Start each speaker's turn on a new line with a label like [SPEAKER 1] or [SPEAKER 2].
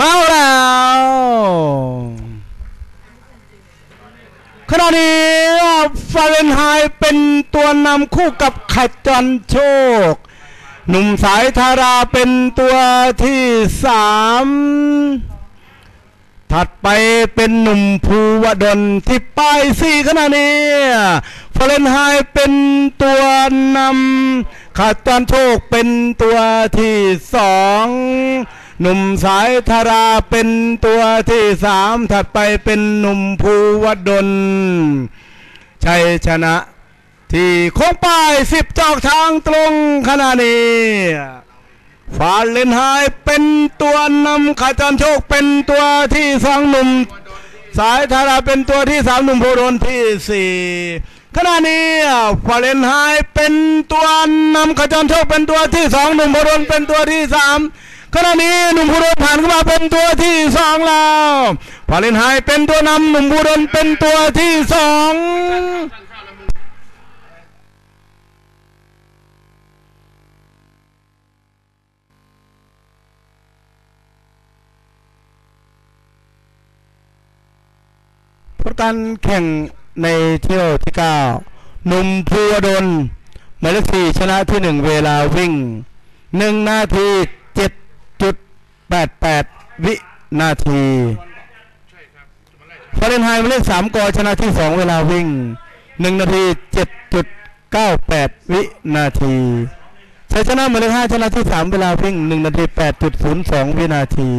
[SPEAKER 1] มาแล้วขณะนี้ฟาเรนไฮเป็นตัวนำคู่กับขัดจันโชค หนุ่มสายธาราเป็นตัวที่สามถัดไปเป็นหนุ่มภูวดลที่ป้ายสี่ขณะนี้ฟาเรนไฮเป็นตัวนำขัดจันโชคเป็นตัวที่สอง หนุ่มสายธาราเป็นตัวที่สามถัดไปเป็นหนุ่มภูวดลชัยชนะ ที่โค้งป้ายสิบจอกทางตรงขณะนี้ฟาเลนไฮเป็นตัวนำขาจันโชคเป็นตัวที่สองหนุ่ม สายธาราเป็นตัวที่สามหนุ่มโพดลที่สี่ขณะนี้ฟาเลนไฮเป็นตัวนำขจันโชคเป็นตัวที่สองหนุ่มโพดลเป็นตัวที่สาม ขณะนี้หนุ่มโพดลผ่านเข้ามาเป็นตัวที่สองแล้วฟาเลนไฮเป็นตัวนำหนุ่มโพดลเป็นตัวที่สองผลการแข่งในเที่ยวที่ 9 หนุ่มภูวดลหมายเลขสี่ชนะที่หนึ่งเวลาวิ่งหนึ่งนาที 88 วินาทีฟาเรนไฮมาเลขสามกอชนะที่สองเวลาวิ่งหนึ่งนาทีเจ็ดจุดเก้าแปดวินาทีชัยชนะมาเลขห้าชนะที่สามเวลาวิ่งหนึ่งนาทีแปดจุดศูนย์สองวินาที